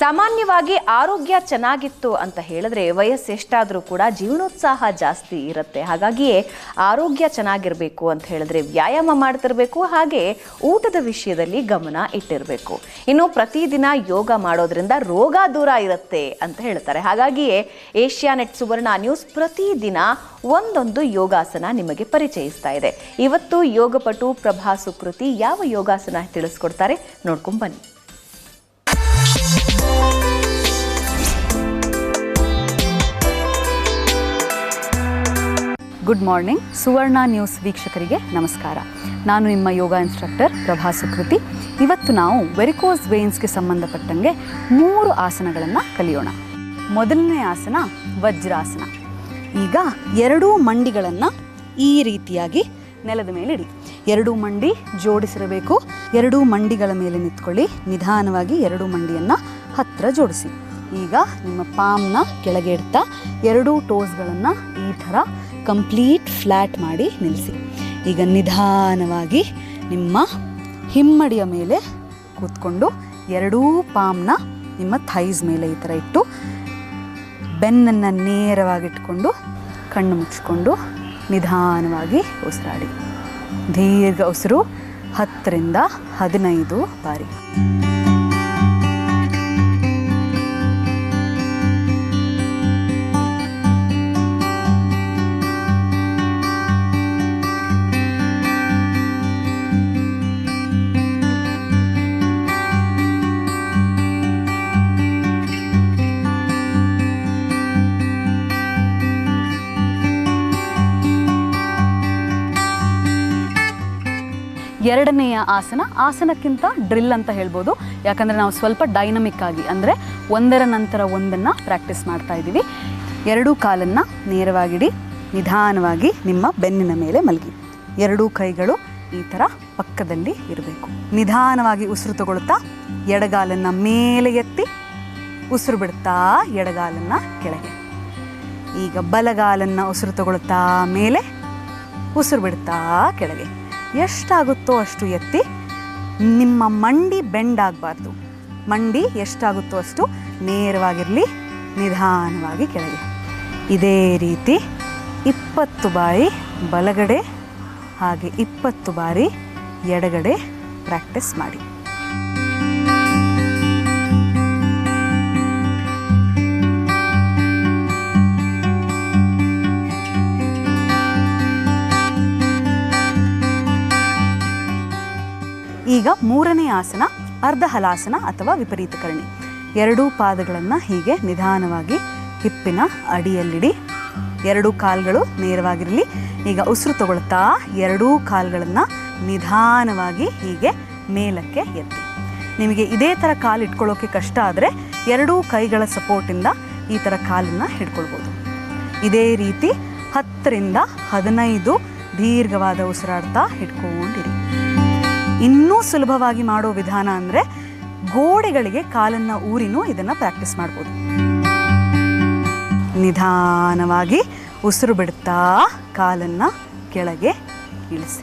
ಸಾಮಾನ್ಯವಾಗಿ ಆರೋಗ್ಯ ಚೆನ್ನಾಗಿತ್ತು ಅಂತ ಹೇಳಿದ್ರೆ ವಯಸ್ಸೆಷ್ಟಾದರೂ ಕೂಡ ಜೀವನೋತ್ಸಾಹ ಜಾಸ್ತಿ ಇರುತ್ತೆ. ಹಾಗಾಗಿಯೇ ಆರೋಗ್ಯ ಚೆನ್ನಾಗಿರಬೇಕು ಅಂತ ಹೇಳಿದ್ರೆ ವ್ಯಾಯಾಮ ಮಾಡ್ತಿರಬೇಕು, ಹಾಗೆ ಊಟದ ವಿಷಯದಲ್ಲಿ ಗಮನ ಇಟ್ಟಿರಬೇಕು. ಇನ್ನು ಪ್ರತಿದಿನ ಯೋಗ ಮಾಡೋದ್ರಿಂದ ರೋಗ ದೂರ ಇರುತ್ತೆ ಅಂತ ಹೇಳ್ತಾರೆ. ಹಾಗಾಗಿಯೇ ಏಷ್ಯಾನೆಟ್ ಸುವರ್ಣ ನ್ಯೂಸ್ ಪ್ರತಿದಿನ ಒಂದೊಂದು ಯೋಗಾಸನ ನಿಮಗೆ ಪರಿಚಯಿಸ್ತಾ ಇದೆ. ಇವತ್ತು ಯೋಗಪಟು ಪ್ರಭಾ ಸುಕೃತಿ ಯಾವ ಯೋಗಾಸನ ತಿಳಿಸ್ಕೊಡ್ತಾರೆ ನೋಡ್ಕೊಂಡು ಬನ್ನಿ. Good morning. ಸುವರ್ಣ ನ್ಯೂಸ್ ವೀಕ್ಷಕರಿಗೆ ನಮಸ್ಕಾರ. ನಾನು ನಿಮ್ಮ ಯೋಗ ಇನ್ಸ್ಟ್ರಕ್ಟರ್ ಪ್ರಭಾ ಸುಕೃತಿ. ಇವತ್ತು ನಾವು ವೆರಿಕೋಸ್ ವೇನ್ಸ್ಗೆ ಸಂಬಂಧಪಟ್ಟಂಗೆ ಮೂರು ಆಸನಗಳನ್ನು ಕಲಿಯೋಣ. ಮೊದಲನೇ ಆಸನ ವಜ್ರಾಸನ. ಈಗ ಎರಡೂ ಮಂಡಿಗಳನ್ನು ಈ ರೀತಿಯಾಗಿ ನೆಲದ ಮೇಲೆ ಇಡಿ. ಎರಡೂ ಮಂಡಿ ಜೋಡಿಸಿರಬೇಕು. ಎರಡೂ ಮಂಡಿಗಳ ಮೇಲೆ ನಿಂತ್ಕೊಳ್ಳಿ. ನಿಧಾನವಾಗಿ ಎರಡೂ ಮಂಡಿಯನ್ನು ಹತ್ತಿರ ಜೋಡಿಸಿ. ಈಗ ನಿಮ್ಮ ಪಾಮ್ನ ಕೆಳಗೆ ಇಡ್ತಾ ಎರಡೂ ಟೋಸ್ಗಳನ್ನು ಈ ಥರ ಕಂಪ್ಲೀಟ್ ಫ್ಲ್ಯಾಟ್ ಮಾಡಿ ನಿಲ್ಲಿಸಿ. ಈಗ ನಿಧಾನವಾಗಿ ನಿಮ್ಮ ಹಿಮ್ಮಡಿಯ ಮೇಲೆ ಕೂತ್ಕೊಂಡು ಎರಡೂ ಪಾಮ್ನ ನಿಮ್ಮ ಥೈಸ್ ಮೇಲೆ ಈ ಥರ ಇಟ್ಟು ಬೆನ್ನನ್ನು ನೇರವಾಗಿಟ್ಕೊಂಡು ಕಣ್ಣು ಮುಚ್ಕೊಂಡು ನಿಧಾನವಾಗಿ ಉಸಿರಾಡಿ. ದೀರ್ಘ ಉಸಿರು ಹತ್ತರಿಂದ ಹದಿನೈದು ಬಾರಿ. ಎರಡನೆಯ ಆಸನ, ಆಸನಕ್ಕಿಂತ ಡ್ರಿಲ್ ಅಂತ ಹೇಳ್ಬೋದು. ಯಾಕಂದರೆ ನಾವು ಸ್ವಲ್ಪ ಡೈನಮಿಕ್ ಆಗಿ, ಅಂದರೆ ಒಂದರ ನಂತರ ಒಂದನ್ನು ಪ್ರಾಕ್ಟೀಸ್ ಮಾಡ್ತಾ ಇದ್ದೀವಿ. ಎರಡೂ ಕಾಲನ್ನು ನೇರವಾಗಿಡಿ, ನಿಧಾನವಾಗಿ ನಿಮ್ಮ ಬೆನ್ನಿನ ಮೇಲೆ ಮಲಗಿ. ಎರಡೂ ಕೈಗಳು ಈ ಥರ ಪಕ್ಕದಲ್ಲಿ ಇರಬೇಕು. ನಿಧಾನವಾಗಿ ಉಸಿರು ತಗೊಳ್ತಾ, ಎಡಗಾಲನ್ನು ಮೇಲೆ ಎತ್ತಿ, ಉಸಿರು ಬಿಡ್ತಾ ಎಡಗಾಲನ್ನು ಕೆಳಗೆ. ಈಗ ಬಲಗಾಲನ್ನು ಉಸಿರು ತಗೊಳ್ತಾ ಮೇಲೆ, ಉಸಿರು ಬಿಡ್ತಾ ಕೆಳಗೆ. ಎಷ್ಟಾಗುತ್ತೋ ಅಷ್ಟು ಎತ್ತಿ ನಿಮ್ಮ ಮಂಡಿ ಬೆಂಡ್ ಆಗಬಾರ್ದು. ಮಂಡಿ ಎಷ್ಟಾಗುತ್ತೋ ಅಷ್ಟು ನೇರವಾಗಿರಲಿ, ನಿಧಾನವಾಗಿ ಕೆಳಗೆ. ಇದೇ ರೀತಿ ಇಪ್ಪತ್ತು ಬಾರಿ ಬಲಗಡೆ ಹಾಗೆ ಇಪ್ಪತ್ತು ಬಾರಿ ಎಡಗಡೆ ಪ್ರಾಕ್ಟೀಸ್ ಮಾಡಿ. ಈಗ ಮೂರನೇ ಆಸನ ಅರ್ಧ ಹಲಾಸನ ಅಥವಾ ವಿಪರೀತ ಕರ್ಣಿ ಎರಡೂ ಪಾದಗಳನ್ನು ಹೀಗೆ ನಿಧಾನವಾಗಿ ಹಿಪ್ಪಿನ ಅಡಿಯಲ್ಲಿಡಿ. ಎರಡೂ ಕಾಲುಗಳು ನೇರವಾಗಿರಲಿ. ಈಗ ಉಸಿರು ತಗೊಳ್ತಾ ಎರಡೂ ಕಾಲುಗಳನ್ನು ನಿಧಾನವಾಗಿ ಹೀಗೆ ಮೇಲಕ್ಕೆ ಎತ್ತಿ. ನಿಮಗೆ ಇದೇ ಥರ ಕಾಲು ಇಟ್ಕೊಳ್ಳೋಕೆ ಕಷ್ಟ ಆದರೆ ಎರಡೂ ಕೈಗಳ ಸಪೋರ್ಟಿಂದ ಈ ಥರ ಕಾಲನ್ನು ಹಿಡ್ಕೊಳ್ಬೋದು. ಇದೇ ರೀತಿ ಹತ್ತರಿಂದ ಹದಿನೈದು ದೀರ್ಘವಾದ ಉಸಿರಾಡ್ತಾ ಹಿಡ್ಕೊಂಡಿರಿ. ಇನ್ನೂ ಸುಲಭವಾಗಿ ಮಾಡೋ ವಿಧಾನ ಅಂದರೆ ಗೋಡೆಗಳಿಗೆ ಕಾಲನ್ನು ಊರಿನೂ ಇದನ್ನು ಪ್ರಾಕ್ಟೀಸ್ ಮಾಡ್ಬೋದು. ನಿಧಾನವಾಗಿ ಉಸಿರು ಬಿಡ್ತಾ ಕಾಲನ್ನು ಕೆಳಗೆ ಇಳಿಸಿ.